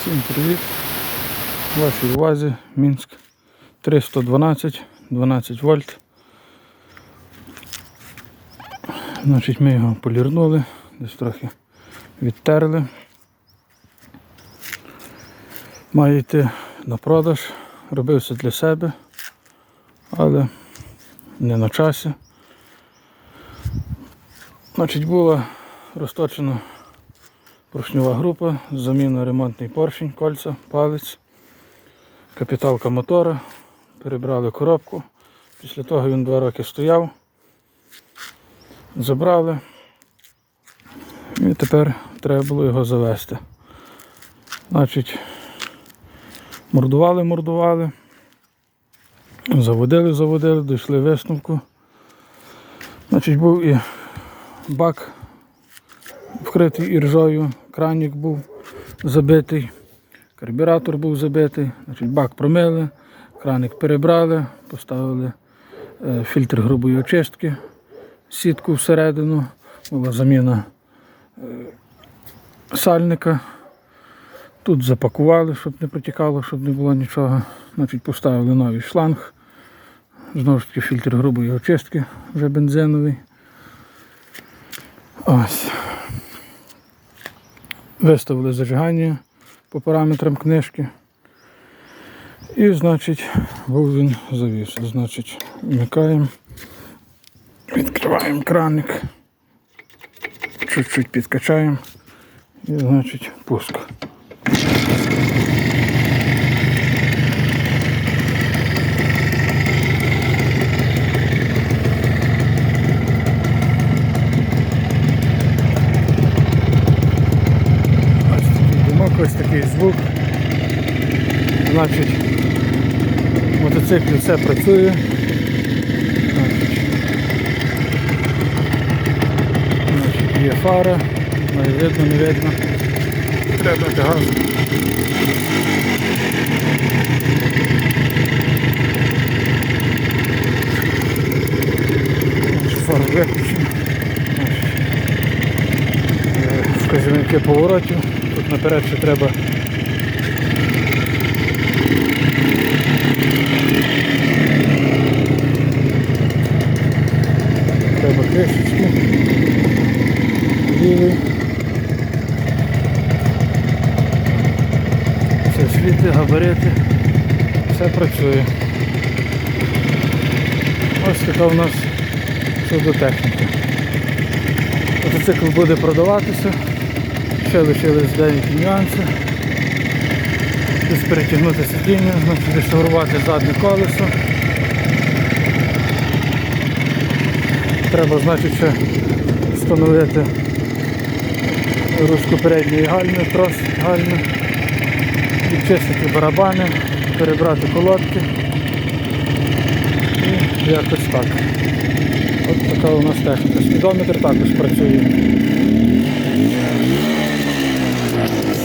Всім привіт! У вашій увазі Мінськ 312, 12 вольт. Значить, ми його полірнули, десь трохи відтерли. Має йти на продаж. Робився для себе, але не на часі. Значить, була розточена поршнева група, заміна ремонтний поршень, кольця, палець, капіталка мотора, перебрали коробку. Після того він два роки стояв. Забрали. І тепер треба було його завести. Значить, мордували, мордували. Заводили, заводили, дійшли висновку. Значить, був і бак вкритий іржою, кранік був забитий, карбюратор був забитий, значить, бак промили, краник перебрали, поставили е, фільтр грубої очистки, сітку всередину, була заміна е, сальника. Тут запакували, щоб не протікало, щоб не було нічого. Значить, поставили новий шланг. Знову ж таки фільтр грубої очистки, вже бензиновий. Ось. Виставили зажигання по параметрам книжки. І, значить, був він завіс. Значить, вмикаємо, відкриваємо краник, чуть-чуть підкачаємо і, значить, пуск. Ось такий звук. Значить, в все працює. Значить, є фара, не видно, не видно. Треба газ. Фару виключимо. Е, Вказівники поворотів. Тут наперед ще треба треба кришечки. Лівий. Все світи, габарити. Все працює. Ось така у нас техніки. Мотоцикл буде продаватися. Ще лишились деякі нюанси. Десь перетягнути сидіння, значить реставрувати заднє колесо. Треба, значить, ще встановити ручку передньої гальми, трос гальми, відчистити барабани, перебрати колодки. І якось так. От така у нас техніка. Спідометр також працює.